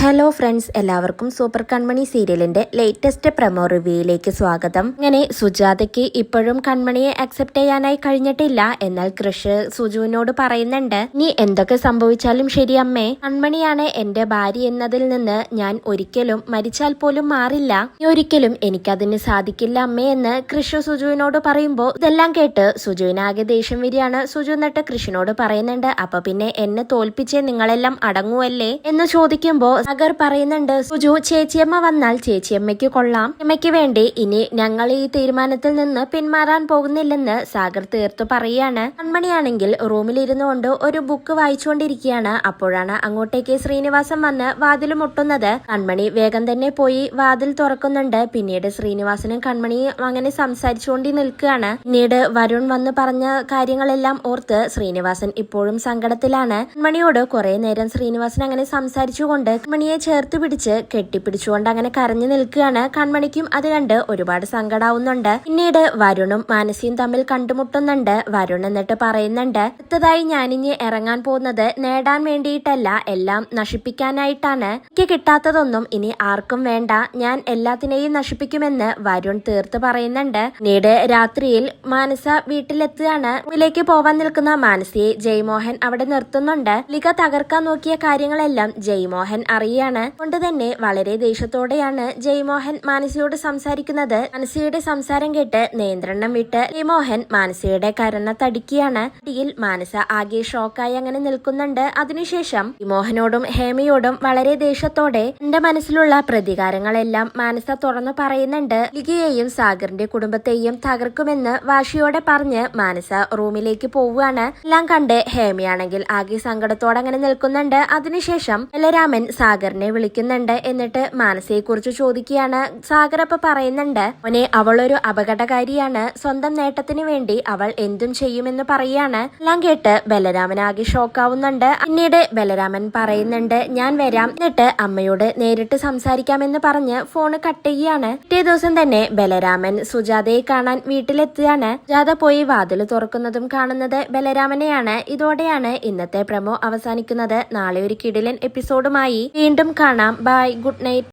Hello friends എല്ലാവർക്കും super Kanmani സീരിയലിന്റെ latest promo റിവ്യൂയിലേക്ക് സ്വാഗതം. അങ്ങനെ സുജാതയ്ക്ക് ഇപ്പോഴും കൺമണിയെ അക്സെപ്റ്റ് ചെയ്യാനായി കഴിഞ്ഞിട്ടില്ല. എന്നാൽ കൃഷ് സുജുവിനോട് പറയുന്നുണ്ട് നീ എന്തൊക്കെ സംഭവിച്ചാലും ശരി അമ്മേ. കൺമണിയാണ് എന്റെ ഭാര്യ എന്നതിൽ നിന്ന് ഞാൻ ഒരിക്കലും മരിച്ചാൽ പോലും മാറില്ല. ഒരിക്കലും എനിക്കതിന് സാധിക്കില്ല അമ്മേ എന്ന് കൃഷ് സുജുവിനോട് പറയുമ്പോൾ ഇതെല്ലാം കേട്ട് സുജുവിനാകെ ദേഷ്യം വരികയാണ്. സുജു എന്നിട്ട് കൃഷിനോട് പറയുന്നുണ്ട് അപ്പൊ പിന്നെ എന്നെ തോൽപ്പിച്ചേ നിങ്ങളെല്ലാം അടങ്ങുവല്ലേ? എന്ന് ചോദിക്കുമ്പോ സാഗർ പറയുന്നുണ്ട് സുജു ചേച്ചിയമ്മ വന്നാൽ ചേച്ചിയമ്മയ്ക്ക് കൊള്ളാം. അമ്മയ്ക്ക് വേണ്ടി ഇനി ഞങ്ങൾ ഈ തീരുമാനത്തിൽ നിന്ന് പിന്മാറാൻ പോകുന്നില്ലെന്ന് സാഗർ തീർത്തു പറയാണ്. കൺമണിയാണെങ്കിൽ റൂമിൽ കൊണ്ട് ഒരു ബുക്ക് വായിച്ചുകൊണ്ടിരിക്കുകയാണ്. അപ്പോഴാണ് അങ്ങോട്ടേക്ക് ശ്രീനിവാസൻ വന്ന് വാതിൽ മുട്ടുന്നത്. കൺമണി വേഗം തന്നെ പോയി വാതിൽ തുറക്കുന്നുണ്ട്. പിന്നീട് ശ്രീനിവാസനും കൺമണിയും അങ്ങനെ സംസാരിച്ചുകൊണ്ട് നിൽക്കുകയാണ്. പിന്നീട് വരുൺ വന്ന് പറഞ്ഞ കാര്യങ്ങളെല്ലാം ഓർത്ത് ശ്രീനിവാസൻ ഇപ്പോഴും സങ്കടത്തിലാണ്. കൺമണിയോട് കുറെ നേരം ശ്രീനിവാസൻ അങ്ങനെ സംസാരിച്ചുകൊണ്ട് കൺമണിയെ ചേർത്ത് പിടിച്ച് കെട്ടിപ്പിടിച്ചുകൊണ്ട് അങ്ങനെ കരഞ്ഞു നിൽക്കുകയാണ് കൺമണിക്കും അത് കണ്ട് ഒരുപാട് സങ്കടാവുന്നുണ്ട്. പിന്നീട് വരുണും മാനസിയും തമ്മിൽ കണ്ടുമുട്ടുന്നുണ്ട്. വരുൺ എന്നിട്ട് പറയുന്നുണ്ട് അടുത്തതായി ഞാനിഞ്ഞ് ഇറങ്ങാൻ പോകുന്നത് നേടാൻ വേണ്ടിയിട്ടല്ല എല്ലാം നശിപ്പിക്കാനായിട്ടാണ്. എനിക്ക് കിട്ടാത്തതൊന്നും ഇനി ആർക്കും വേണ്ട. ഞാൻ എല്ലാത്തിനെയും നശിപ്പിക്കുമെന്ന് വരുൺ തീർത്ത് പറയുന്നുണ്ട്. പിന്നീട് രാത്രിയിൽ മാനസ വീട്ടിലെത്തുകയാണ്. റൂമിലേക്ക് പോവാൻ നിൽക്കുന്ന മാനസിയെ ജയ്മോഹൻ അവിടെ നിർത്തുന്നുണ്ട്. ലിക തകർക്കാൻ നോക്കിയ കാര്യങ്ങളെല്ലാം ജയ്മോഹൻ അറിയാണ് കൊണ്ട് തന്നെ വളരെ ദേഷ്യത്തോടെയാണ് ജയ്മോഹൻ മാനസിയോട് സംസാരിക്കുന്നത്. മാനസിയുടെ സംസാരം കേട്ട് നിയന്ത്രണം വിട്ട് ജയ്മോഹൻ മാനസിയുടെ കരണ തടിക്കുകയാണ്. അടിയിൽ മാനസ ആകെ ഷോക്കായി അങ്ങനെ നിൽക്കുന്നുണ്ട്. അതിനുശേഷം മോഹനോടും ഹേമയോടും വളരെ ദേഷ്യത്തോടെ എന്റെ മനസ്സിലുള്ള പ്രതികാരങ്ങളെല്ലാം മാനസ തുറന്നു പറയുന്നുണ്ട്. ലിഗിയെയും സാഗറിന്റെ കുടുംബത്തെയും തകർക്കുമെന്ന് വാശിയോടെ പറഞ്ഞ് മാനസ റൂമിലേക്ക് പോവുകയാണ്. എല്ലാം കണ്ട് ഹേമയാണെങ്കിൽ ആകെ സങ്കടത്തോടെ അങ്ങനെ നിൽക്കുന്നുണ്ട്. അതിനുശേഷം ബലരാമൻ സാഗറിനെ വിളിക്കുന്നുണ്ട് എന്നിട്ട് മാനസയെ കുറിച്ച് ചോദിക്കുകയാണ്. സാഗർ അപ്പൊ പറയുന്നുണ്ട് മോനെ അവളൊരു അപകടകാരിയാണ്. സ്വന്തം നേട്ടത്തിന് വേണ്ടി അവൾ എന്തും ചെയ്യുമെന്ന് പറയാണ് എല്ലാം കേട്ട് ബലരാമൻ ആകെ ഷോക്കാവുന്നുണ്ട്. പിന്നീട് ബലരാമൻ പറയുന്നുണ്ട് ഞാൻ വരാം. എന്നിട്ട് അമ്മയോട് നേരിട്ട് സംസാരിക്കാമെന്ന് പറഞ്ഞ് ഫോണ് കട്ട് ചെയ്യുകയാണ്. പിറ്റേ ദിവസം തന്നെ ബലരാമൻ സുജാതയെ കാണാൻ വീട്ടിലെത്തുകയാണ്. സുജാത പോയി വാതിൽ തുറക്കുന്നതും കാണുന്നത് ബലരാമനെയാണ്. ഇതോടെയാണ് ഇന്നത്തെ പ്രമോ അവസാനിക്കുന്നത്. നാളെ ഒരു കിടിലൻ എപ്പിസോഡുമായി വീണ്ടും കാണാം. ബൈ. Good night.